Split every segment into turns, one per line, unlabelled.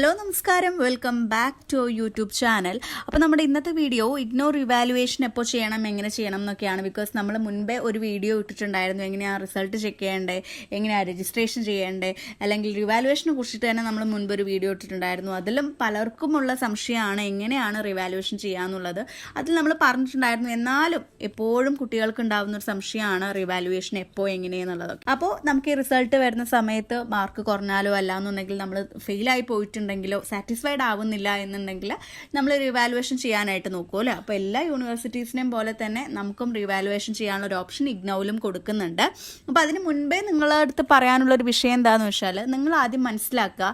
Hello നമസ്കാരം. Welcome back to YouTube channel അപ്പോൾ നമ്മുടെ ഇന്നത്തെ വീഡിയോ ഇഗ്നോർ ഇവാലുവേഷൻ എപ്പോൾ ചെയ്യണം എങ്ങനെ ചെയ്യണം എന്നൊക്കെയാണ്. ബിക്കോസ് നമ്മൾ മുൻപേ ഒരു വീഡിയോ ഇട്ടിട്ടുണ്ടായിരുന്നു. എങ്ങനെയാണ് റിസൾട്ട് ചെക്ക് ചെയ്യേണ്ടേ എങ്ങനെയാണ് രജിസ്ട്രേഷൻ ചെയ്യേണ്ടേ അല്ലെങ്കിൽ റിവാലുവേഷനെ കുറിച്ചിട്ട് തന്നെ നമ്മൾ മുൻപ് ഒരു വീഡിയോ ഇട്ടിട്ടുണ്ടായിരുന്നു. അതിലും പലർക്കുമുള്ള സംശയമാണ് എങ്ങനെയാണ് റിവാലുവേഷൻ ചെയ്യാന്നുള്ളത്. അതിൽ നമ്മൾ പറഞ്ഞിട്ടുണ്ടായിരുന്നു. എന്നാലും എപ്പോഴും കുട്ടികൾക്ക് ഉണ്ടാകുന്ന ഒരു സംശയമാണ് റിവാലുവേഷൻ എപ്പോൾ എങ്ങനെയെന്നുള്ളത് അപ്പോൾ നമുക്ക് ഈ റിസൾട്ട് വരുന്ന സമയത്ത് മാർക്ക് കുറഞ്ഞാലോ അല്ലാന്നുണ്ടെങ്കിൽ നമ്മൾ ഫെയിലായി പോയിട്ടുണ്ടെങ്കിലോ സാറ്റിസ്ഫൈഡ് ആവുന്നില്ല എന്നുണ്ടെങ്കിൽ നമ്മൾ റിവാലുവേഷൻ ചെയ്യാനായിട്ട് നോക്കുമല്ലോ അപ്പോൾ എല്ലാ യൂണിവേഴ്സിറ്റീസിനെയും പോലെ തന്നെ നമുക്കും റിവാലുവേഷൻ ചെയ്യാനുള്ള ഒരു ഓപ്ഷൻ ഇഗ്നോയിലും കൊടുക്കുന്നുണ്ട്. അപ്പോൾ അതിന് മുൻപേ നിങ്ങളുടെ അടുത്ത് പറയാനുള്ള ഒരു വിഷയം എന്താണെന്ന് വെച്ചാൽ നിങ്ങൾ ആദ്യം മനസ്സിലാക്കുക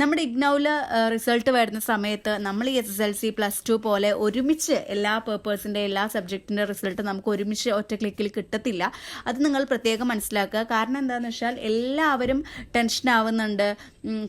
നമ്മുടെ ഇഗ്നോയിൽ റിസൾട്ട് വരുന്ന സമയത്ത് നമ്മൾ ഈ S S L C plus two പോലെ ഒരുമിച്ച് എല്ലാ പേപ്പേഴ്സിന്റെ എല്ലാ സബ്ജക്റ്റിന്റെ റിസൾട്ട് നമുക്ക് ഒരുമിച്ച് ഒറ്റ ക്ലിക്കിൽ കിട്ടത്തില്ല. അത് നിങ്ങൾ പ്രത്യേകം മനസ്സിലാക്കുക. കാരണം എന്താണെന്ന് വെച്ചാൽ എല്ലാവരും ടെൻഷൻ ആവുന്നുണ്ട്.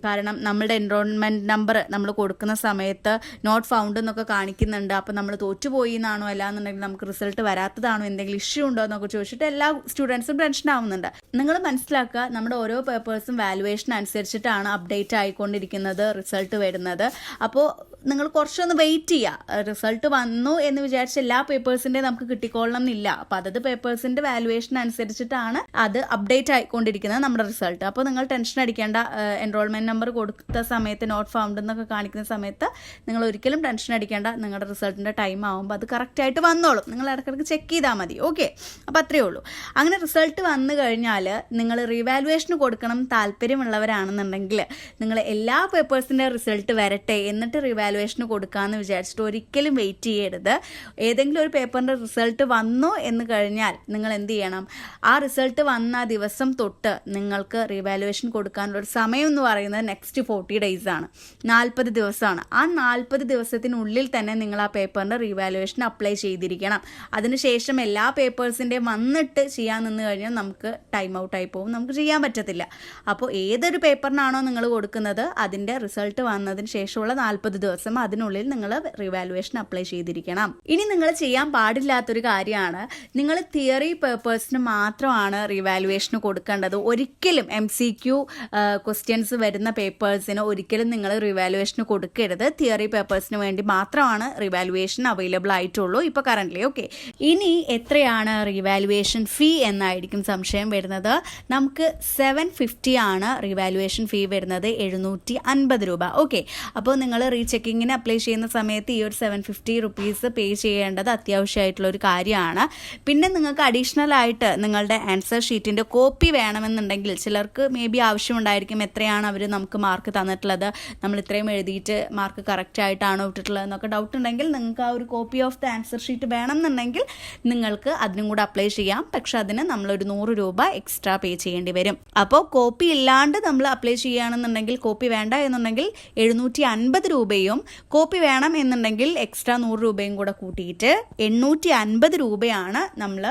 കാരണം നമ്മുടെ എൻറോൾമെന്റ് നമ്പർ നമ്മൾ കൊടുക്കുന്ന സമയത്ത് നോട്ട് ഫൗണ്ട് എന്നൊക്കെ കാണിക്കുന്നുണ്ട്. അപ്പോൾ നമ്മൾ തോറ്റുപോയി എന്നാണോ അല്ലാന്നുണ്ടെങ്കിൽ നമുക്ക് റിസൾട്ട് വരാത്തതാണോ? എന്തെങ്കിലും ഇഷ്യൂ ഉണ്ടോ എന്നൊക്കെ ചോദിച്ചിട്ട് എല്ലാ സ്റ്റുഡൻസും ടെൻഷൻ ആവുന്നുണ്ട്. നിങ്ങൾ മനസ്സിലാക്കുക നമ്മുടെ ഓരോ പേപ്പേഴ്സും വാലുവേഷൻ അനുസരിച്ചിട്ടാണ് അപ്ഡേറ്റ് ആയിക്കൊണ്ടിരിക്കുന്നത് റിസൾട്ട് വരുന്നത്. അപ്പോൾ നിങ്ങൾ കുറച്ചൊന്ന് വെയിറ്റ് ചെയ്യുക റിസൾട്ട് വന്നു എന്ന് വിചാരിച്ച് എല്ലാ പേപ്പേഴ്സിന്റെയും നമുക്ക് കിട്ടിക്കൊള്ളണം എന്നില്ല. അപ്പോൾ അതത് പേപ്പേഴ്സിന്റെ വാലുവേഷൻ അനുസരിച്ചിട്ടാണ് അത് അപ്ഡേറ്റ് ആയിക്കൊണ്ടിരിക്കുന്നത് നമ്മുടെ റിസൾട്ട് അപ്പോൾ നിങ്ങൾ ടെൻഷൻ അടിക്കേണ്ട എൻറോൾമെന്റ് നമ്പർ കൊടുത്ത സമയത്ത് നോട്ട് ഫൗണ്ട് എന്നൊക്കെ കാണിക്കുന്ന സമയത്ത് നിങ്ങൾ ഒരിക്കലും ടെൻഷൻ അടിക്കേണ്ട. നിങ്ങളുടെ റിസൾട്ടിന്റെ ടൈം ആകുമ്പോൾ അത് കറക്റ്റായിട്ട് വന്നോളും. നിങ്ങൾ ഇടയ്ക്കിടയ്ക്ക് ചെക്ക് ചെയ്താൽ മതി. ഓക്കെ അപ്പോൾ അത്രയേ ഉള്ളൂ. അങ്ങനെ റിസൾട്ട് വന്നു കഴിഞ്ഞാൽ നിങ്ങൾ റിവാലുവേഷന് കൊടുക്കണം താല്പര്യമുള്ളവരാണെന്നുണ്ടെങ്കിൽ നിങ്ങൾ എല്ലാ പേപ്പേഴ്സിന്റെ റിസൾട്ട് വരട്ടെ എന്നിട്ട് റിവാലുവേഷന് കൊടുക്കാമെന്ന് വിചാരിച്ചിട്ട് ഒരിക്കലും വെയിറ്റ് ചെയ്യരുത്. ഏതെങ്കിലും ഒരു പേപ്പറിന്റെ റിസൾട്ട് വന്നു എന്ന് കഴിഞ്ഞാൽ നിങ്ങൾ എന്ത് ചെയ്യണം? ആ റിസൾട്ട് വന്ന ദിവസം തൊട്ട് നിങ്ങൾക്ക് റിവാലുവേഷൻ കൊടുക്കാനുള്ള ഒരു സമയം എന്ന് പറയുന്നത് നെക്സ്റ്റ് ഫോർട്ടി ഡേയ്സ് ആണ്. നാൽപ്പത് ദിവസമാണ്. ആ നാൽപ്പത് ദിവസത്തിനുള്ളിൽ തന്നെ നിങ്ങൾ ആ പേപ്പറിന്റെ റീവാലുവേഷൻ അപ്ലൈ ചെയ്തിരിക്കണം. അതിനുശേഷം എല്ലാ പേപ്പേഴ്സിന്റെയും വന്നിട്ട് ചെയ്യാൻ നിന്ന് കഴിഞ്ഞാൽ നമുക്ക് ടൈം ഔട്ട് ആയി പോകും. നമുക്ക് ചെയ്യാൻ പറ്റത്തില്ല. അപ്പോൾ ഏതൊരു പേപ്പറിനാണോ നിങ്ങൾ കൊടുക്കുന്നത് അതിന്റെ റിസൾട്ട് വന്നതിന് ശേഷമുള്ള നാൽപ്പത് ദിവസം അതിനുള്ളിൽ നിങ്ങൾ റിവാലുവേഷൻ അപ്ലൈ ചെയ്തിരിക്കണം. ഇനി നിങ്ങൾ ചെയ്യാൻ പാടില്ലാത്തൊരു കാര്യമാണ് നിങ്ങൾ തിയറി പേപ്പേഴ്സിന് മാത്രമാണ് റിവാലുവേഷന് കൊടുക്കേണ്ടത്. ഒരിക്കലും എം സി ക്യു ക്വസ്റ്റ്യൻസ് വരുന്ന പേപ്പേഴ്സിന് ഒരിക്കലും നിങ്ങൾ റിവാലുവേഷന് കൊടുക്കരുത്. തിയറി പേപ്പേഴ്സിന് വേണ്ടി മാത്രമാണ് റിവാലുവേഷൻ അവൈലബിൾ ആയിട്ടുള്ളൂ ഇപ്പോൾ കറന്റ്ലി ഓക്കെ ഇനി എത്രയാണ് റിവാലുവേഷൻ ഫീ എന്നായിരിക്കും സംശയം വരുന്നത്. നമുക്ക് സെവൻ ഫിഫ്റ്റി ആണ് റിവാലുവേഷൻ ഫീ വരുന്നത് എഴുന്നൂറ്റി അൻപത് രൂപ ഓക്കെ അപ്പോൾ നിങ്ങൾ റീചെക്കിങ്ങിന് അപ്ലൈ ചെയ്യുന്ന സമയത്ത് ഈ ഒരു സെവൻ ഫിഫ്റ്റി റുപ്പീസ് പേ ചെയ്യേണ്ടത് അത്യാവശ്യമായിട്ടുള്ള ഒരു കാര്യമാണ്. പിന്നെ നിങ്ങൾക്ക് അഡീഷണൽ ആയിട്ട് നിങ്ങളുടെ ആൻസർ ഷീറ്റിന്റെ കോപ്പി വേണമെന്നുണ്ടെങ്കിൽ ചിലർക്ക് മേ ബി ആവശ്യമുണ്ടായിരിക്കും എത്രയാണ് അവർ നമുക്ക് മാർക്ക് തന്നിട്ടുള്ളത്. നമ്മൾ ഇത്രയും എഴുതിയിട്ട് മാർക്ക് കറക്റ്റ് ആയിട്ടാണോ ഇട്ടിട്ടുള്ളത് എന്നൊക്കെ ഡൗട്ട് ഉണ്ടെങ്കിൽ നിങ്ങൾക്ക് ആ ഒരു copy of the answer sheet വേണമെന്നുണ്ടെങ്കിൽ നിങ്ങൾക്ക് അതിനും കൂടെ അപ്ലൈ ചെയ്യാം. പക്ഷെ അതിന് നമ്മളൊരു നൂറ് രൂപ എക്സ്ട്രാ പേ ചെയ്യേണ്ടി വരും. അപ്പോൾ കോപ്പി ഇല്ലാണ്ട് നമ്മൾ അപ്ലൈ ചെയ്യുകയാണെന്നുണ്ടെങ്കിൽ കോപ്പി വേണ്ട എന്നുണ്ടെങ്കിൽ എഴുന്നൂറ്റി അൻപത് രൂപയും കോപ്പി വേണം എന്നുണ്ടെങ്കിൽ എക്സ്ട്രാ നൂറ് രൂപയും കൂടെ കൂട്ടിയിട്ട് എണ്ണൂറ്റി അൻപത് രൂപയാണ് നമ്മൾ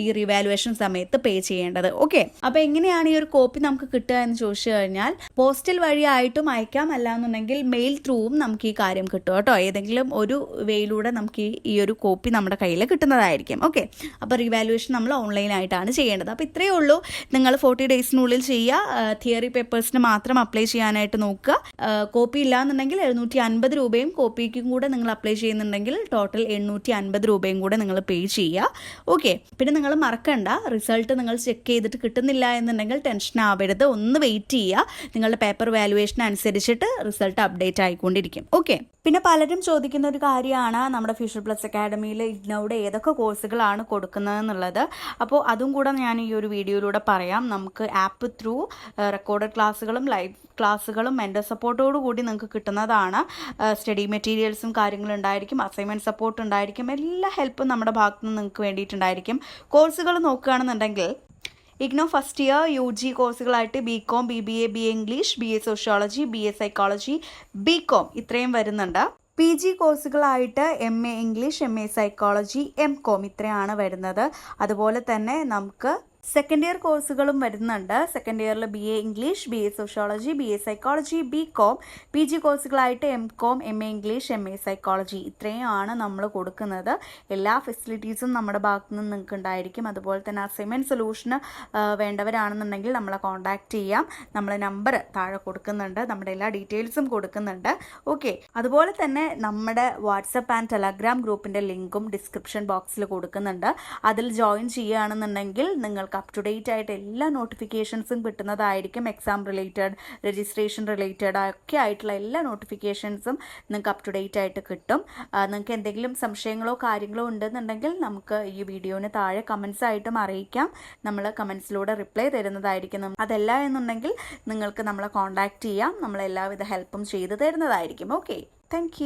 ഈ റിവാലുവേഷൻ സമയത്ത് പേ ചെയ്യേണ്ടത്. ഓക്കെ അപ്പോൾ എങ്ങനെയാണ് ഈ ഒരു കോപ്പി നമുക്ക് കിട്ടുക എന്ന് ചോദിച്ചു കഴിഞ്ഞാൽ പോസ്റ്റൽ വഴിയായിട്ടും അയക്കാം. അല്ലാന്നുണ്ടെങ്കിൽ മെയിൽ ത്രൂവും നമുക്ക് ഈ കാര്യം കിട്ടും കേട്ടോ. ഏതെങ്കിലും ഒരു വേയിലൂടെ നമുക്ക് ഈ- ഒരു കോപ്പി നമ്മുടെ കയ്യിൽ കിട്ടുന്നതായിരിക്കും. ഓക്കെ അപ്പോൾ റിവാലുവേഷൻ നമ്മൾ ഓൺലൈനായിട്ടാണ് ചെയ്യേണ്ടത്. അപ്പോൾ ഇത്രയേ ഉള്ളൂ. നിങ്ങൾ ഫോർട്ടി ഡേയ്സിനുള്ളിൽ ചെയ്യുക. തിയറി പേപ്പേഴ്സിന് മാത്രം അപ്ലൈ ചെയ്യാനായിട്ട് നോക്കുക. കോപ്പി ഇല്ലാന്നുണ്ടെങ്കിൽ എഴുന്നൂറ്റി അൻപത് രൂപയും കോപ്പിക്കും കൂടെ നിങ്ങൾ അപ്ലൈ ചെയ്യുന്നുണ്ടെങ്കിൽ ടോട്ടൽ എണ്ണൂറ്റി അൻപത് രൂപയും കൂടെ നിങ്ങൾ പേ ചെയ്യുക. ഓക്കെ പിന്നെ നിങ്ങൾ മറക്കണ്ട. റിസൾട്ട് നിങ്ങൾ ചെക്ക് ചെയ്തിട്ട് കിട്ടുന്നില്ല എന്നുണ്ടെങ്കിൽ ടെൻഷൻ ആവരുത്. ഒന്ന് വെയിറ്റ് ചെയ്യുക. നിങ്ങളുടെ പേപ്പർ വാലുവേഷൻ അനുസരിച്ചിട്ട് റിസൾട്ട് അപ്ഡേറ്റ് ആയിക്കൊണ്ടിരിക്കും. ഓക്കെ. പിന്നെ പലരും ചോദിക്കുന്ന ഒരു കാര്യമാണ് നമ്മുടെ ഫ്യൂച്ചർ പ്ലസ് അക്കാഡമിയിൽ ഇഗ്നോയുടെ ഏതൊക്കെ കോഴ്സുകളാണ് കൊടുക്കുന്നത് എന്നുള്ളത് അപ്പോൾ അതും കൂടെ ഞാൻ ഈ ഒരു വീഡിയോയിലൂടെ പറയാം. നമുക്ക് ആപ്പ് ത്രൂ റെക്കോർഡ് ക്ലാസ്സുകളും ലൈവ് ക്ലാസ്സുകളും മെന്റർ സപ്പോർട്ടോടു കൂടി നിങ്ങൾക്ക് കിട്ടുന്നതാണ്. സ്റ്റഡി മെറ്റീരിയൽസും കാര്യങ്ങളും ഉണ്ടായിരിക്കും. അസൈൻമെന്റ് സപ്പോർട്ട് ഉണ്ടായിരിക്കും. എല്ലാ ഹെൽപ്പും നമ്മുടെ ഭാഗത്തുനിന്ന് നിങ്ങൾക്ക് വേണ്ടിയിട്ടുണ്ടായിരിക്കും. കോഴ്സുകൾ നോക്കുകയാണെന്നുണ്ടെങ്കിൽ IGNOU first year U G കോഴ്സുകളായിട്ട് B com B B A B A English B A sociology B A psychology B com ഇത്രയും വരുന്നുണ്ട്. P G കോഴ്സുകളായിട്ട് M A English M A psychology M com ഇത്രയാണ് വരുന്നത്. അതുപോലെ തന്നെ നമുക്ക് second year കോഴ്സുകളും വരുന്നുണ്ട്. Second ഇയറിൽ B A English B A sociology B A psychology B com P G കോഴ്സുകളായിട്ട് M com M A English M A psychology ഇത്രയുമാണ് നമ്മൾ കൊടുക്കുന്നത്. എല്ലാ ഫെസിലിറ്റീസും നമ്മുടെ ഭാഗത്തു നിന്ന് നിങ്ങൾക്ക് ഉണ്ടായിരിക്കും. അതുപോലെ തന്നെ അസൈൻമെന്റ് സൊല്യൂഷന് വേണ്ടവരാണെന്നുണ്ടെങ്കിൽ നമ്മളെ കോൺടാക്റ്റ് ചെയ്യാം. നമ്മളെ നമ്പർ താഴെ കൊടുക്കുന്നുണ്ട്. നമ്മുടെ എല്ലാ ഡീറ്റെയിൽസും കൊടുക്കുന്നുണ്ട്. ഓക്കെ അതുപോലെ തന്നെ നമ്മുടെ വാട്സപ്പ് ആൻഡ് ടെലഗ്രാം ഗ്രൂപ്പിന്റെ ലിങ്കും ഡിസ്ക്രിപ്ഷൻ ബോക്സിൽ കൊടുക്കുന്നുണ്ട്. അതിൽ ജോയിൻ ചെയ്യുകയാണെന്നുണ്ടെങ്കിൽ നിങ്ങൾക്ക് അപ് ടു ഡേറ്റ് ആയിട്ട് എല്ലാ നോട്ടിഫിക്കേഷൻസും കിട്ടുന്നതായിരിക്കും എക്സാം റിലേറ്റഡ് രജിസ്ട്രേഷൻ റിലേറ്റഡ് ഒക്കെ ആയിട്ടുള്ള എല്ലാ നോട്ടിഫിക്കേഷൻസും നിങ്ങൾക്ക് അപ് ടു ഡേറ്റ് ആയിട്ട് കിട്ടും. നിങ്ങൾക്ക് എന്തെങ്കിലും സംശയങ്ങളോ കാര്യങ്ങളോ ഉണ്ടെന്നുണ്ടെങ്കിൽ നമുക്ക് ഈ വീഡിയോന് താഴെ കമൻസ് ആയിട്ടും അറിയിക്കാം. നമ്മൾ കമൻസിലൂടെ റിപ്ലൈ തരുന്നതായിരിക്കും. അതല്ല എന്നുണ്ടെങ്കിൽ നിങ്ങൾക്ക് നമ്മളെ കോൺടാക്റ്റ് ചെയ്യാം. നമ്മൾ എല്ലാവിധ ഹെൽപ്പും ചെയ്തു തരുന്നതായിരിക്കും. Okay thank